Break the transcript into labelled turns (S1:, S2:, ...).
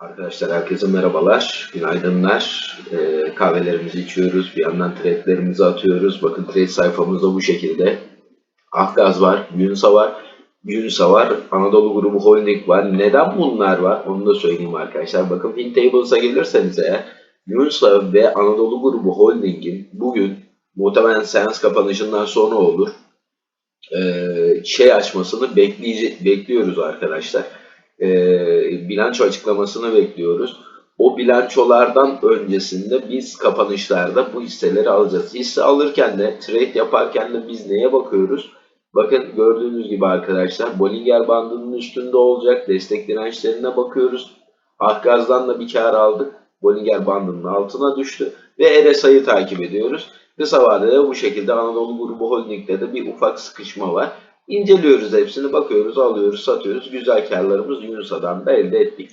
S1: Arkadaşlar herkese merhabalar, günaydınlar. Ee, kahvelerimizi içiyoruz, bir yandan trade'lerimizi atıyoruz. Bakın trade sayfamızda bu şekilde. Ahgaz var, Yunsa var, Yunsa var, Anadolu Grubu Holding var. Neden bunlar var? Onu da söyleyeyim arkadaşlar. Bakın FinTables'a gelirseniz eğer Yunsa ve Anadolu Grubu Holding'in bugün muhtemelen seans kapanışından sonra olur. Ee, şey açmasını bekleyece- bekliyoruz arkadaşlar e, bilanço açıklamasını bekliyoruz. O bilançolardan öncesinde biz kapanışlarda bu hisseleri alacağız. Hisse alırken de trade yaparken de biz neye bakıyoruz? Bakın gördüğünüz gibi arkadaşlar Bollinger bandının üstünde olacak. Destek dirençlerine bakıyoruz. Akgaz'dan da bir kar aldık. Bollinger bandının altına düştü. Ve RSI'yi takip ediyoruz. Kısa vadede bu şekilde Anadolu Grubu Holding'de de bir ufak sıkışma var. İnceliyoruz hepsini, bakıyoruz, alıyoruz, satıyoruz. Güzel karlarımız Yunusa'dan da elde ettik.